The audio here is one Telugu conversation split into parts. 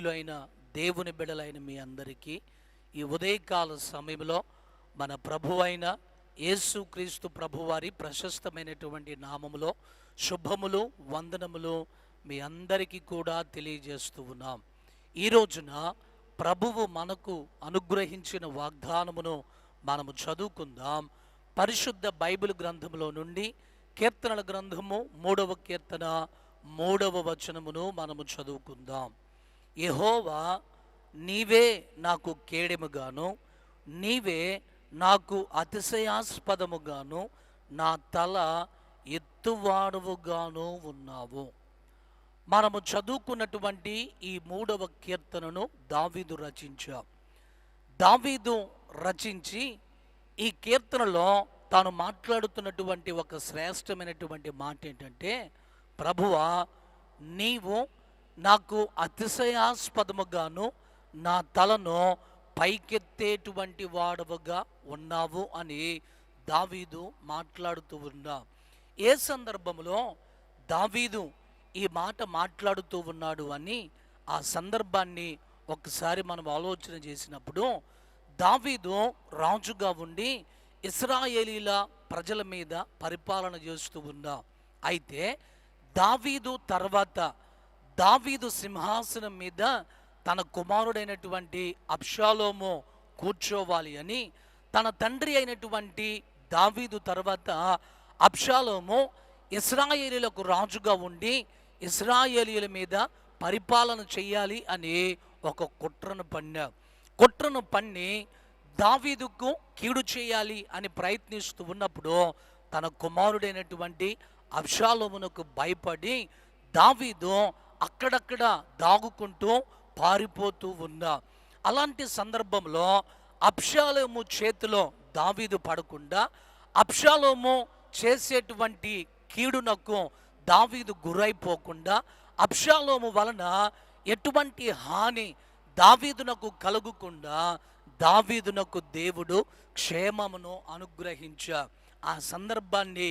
ప్రియులైన దేవుని బిడలైన మీ అందరికీ ఈ ఉదయకాల సమయంలో మన ప్రభువైన యేసుక్రీస్తు ప్రభువారి ప్రశస్తమైనటువంటి నామములో శుభములు వందనములు మీ అందరికీ కూడా తెలియజేస్తూ ఉన్నాం. ఈ రోజున ప్రభువు మనకు అనుగ్రహించిన వాగ్దానమును మనము చదువుకుందాం. పరిశుద్ధ బైబిల్ గ్రంథములో నుండి కీర్తనల గ్రంథము మూడవ కీర్తన మూడవ వచనమును మనము చదువుకుందాం. ఎహోవా నీవే నాకు కేడెముగాను నీవే నాకు అతిశయాస్పదముగాను నా తల ఎత్తువాడువుగాను ఉన్నావు. మనము చదువుకున్నటువంటి ఈ మూడవ కీర్తనను దావీదు రచించాం. దావీదు రచించి ఈ కీర్తనలో తాను మాట్లాడుతున్నటువంటి ఒక శ్రేష్టమైనటువంటి మాట ఏంటంటే ప్రభువా నీవు నాకు అతిశయాస్పదముగాను నా తలను పైకెత్తేటువంటి వాడవుగా ఉన్నావు అని దావీదు మాట్లాడుతూ ఉన్నా. ఏ సందర్భంలో దావీదు ఈ మాట మాట్లాడుతూ ఉన్నాడు అని ఆ సందర్భాన్ని ఒకసారి మనం ఆలోచన చేసినప్పుడు దావీదు రాజుగా ఉండి ఇస్రాయేలీల ప్రజల మీద పరిపాలన చేస్తూ ఉన్నా. అయితే దావీదు తర్వాత దావీదు సింహాసనం మీద తన కుమారుడైనటువంటి అప్షాలోము కూర్చోవాలి అని తన తండ్రి అయినటువంటి దావీదు తర్వాత అబ్షాలోము ఇస్రాయేలీలకు రాజుగా ఉండి ఇస్రాయేలీల మీద పరిపాలన చేయాలి అని ఒక కుట్రను పన్నా. కుట్రను పన్ని దావీదుకు కీడు చేయాలి అని ప్రయత్నిస్తూ ఉన్నప్పుడు తన కుమారుడైనటువంటి అబ్షాలోమునకు భయపడి దావీదు అక్కడక్కడ దాగుకుంటూ పారిపోతూ ఉన్నా. అలాంటి సందర్భంలో అప్షాలోము చేతిలో దావీదు పడకుండా అప్షాలోము చేసేటువంటి కీడునకు దావీదు గురైపోకుండా అప్షాలోము వలన ఎటువంటి హాని దావీదునకు కలుగుకుండా దావీదునకు దేవుడు క్షేమమును అనుగ్రహించా ఆ సందర్భాన్ని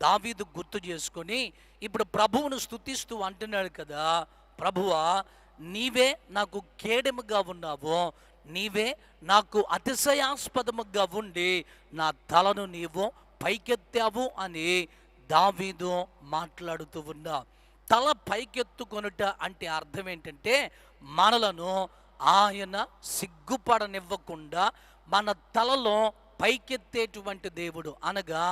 దావీదు గుర్తు చేసుకొని ఇప్పుడు ప్రభువును స్తుతిస్తూ అంటున్నాడు కదా ప్రభువా నీవే నాకు కేడెముగా ఉన్నావు నీవే నాకు అతిశయాస్పదముగా ఉండి నా తలను నీవు పైకెత్తావు అని దావీదు మాట్లాడుతూ ఉన్నా. తల పైకెత్తుకొనుట అంటే అర్థం ఏంటంటే మనలను ఆయన సిగ్గుపడనివ్వకుండా మన తలలో పైకెత్తేటువంటి దేవుడు అనగా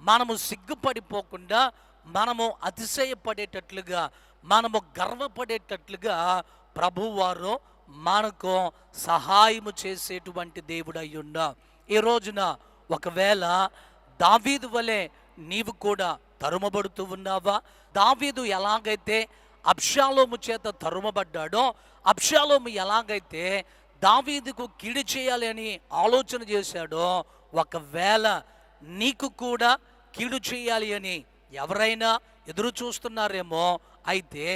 మనము సిగ్గుపడిపోకుండా మనము అతిశయపడేటట్లుగా మనము గర్వపడేటట్లుగా ప్రభువారు మనకు సహాయము చేసేటువంటి దేవుడు ఈ రోజున ఒకవేళ దావీదు వలె నీవు కూడా తరుమబడుతూ ఉన్నావా? దావీదు ఎలాగైతే అప్షాలోము చేత తరుమబడ్డాడో అప్షాలోము ఎలాగైతే దావీదుకు కీడు చేయాలి అని ఆలోచన చేశాడో ఒకవేళ నీకు కూడా కీడు చేయాలి అని ఎవరైనా ఎదురు చూస్తున్నారేమో అయితే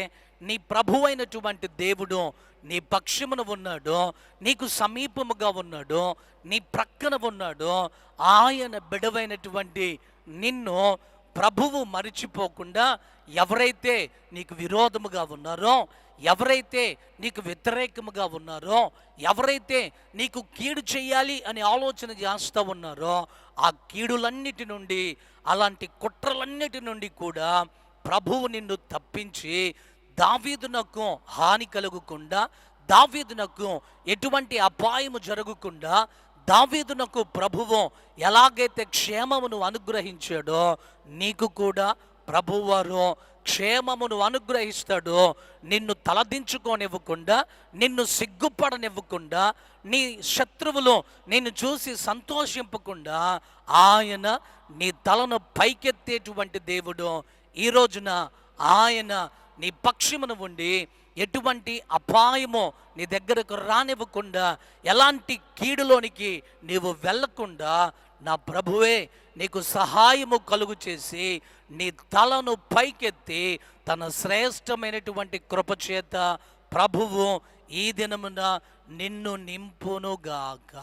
నీ ప్రభు అయినటువంటి దేవుడు నీ పక్షమున ఉన్నాడు నీకు సమీపముగా ఉన్నాడు నీ ప్రక్కన ఉన్నాడు ఆయన బిడవైనటువంటి నిన్ను ప్రభువు మరిచిపోకుండా ఎవరైతే నీకు విరోధముగా ఉన్నారో ఎవరైతే నీకు వ్యతిరేకముగా ఉన్నారో ఎవరైతే నీకు కీడు చేయాలి అని ఆలోచన చేస్తూ ఉన్నారో ఆ కీడులన్నిటి నుండి అలాంటి కుట్రలన్నిటి నుండి కూడా ప్రభువు నిన్ను తప్పించి దావీదునకు హాని కలగకుండా దావీదునకు ఎటువంటి అపాయము జరగకుండా దావీదునకు ప్రభువు ఎలాగైతే క్షేమమును అనుగ్రహించాడో నీకు కూడా ప్రభువారు క్షేమమును అనుగ్రహిస్తాడో. నిన్ను తలదించుకోనివ్వకుండా నిన్ను సిగ్గుపడనివ్వకుండా నీ శత్రువులు నిన్ను చూసి సంతోషింపకుండా ఆయన నీ తలను పైకెత్తేటువంటి దేవుడు. ఈ రోజున ఆయన నీ పక్షమును ఉండి ఎటువంటి అపాయమో నీ దగ్గరకు రానివ్వకుండా ఎలాంటి కీడులోనికి నీవు వెళ్ళకుండా నా ప్రభువే నీకు సహాయము కలుగు చేసి నీ తలను పైకెత్తి తన శ్రేష్టమైనటువంటి కృపచేత ప్రభువు ఈ దినమున నిన్ను నింపునుగాక.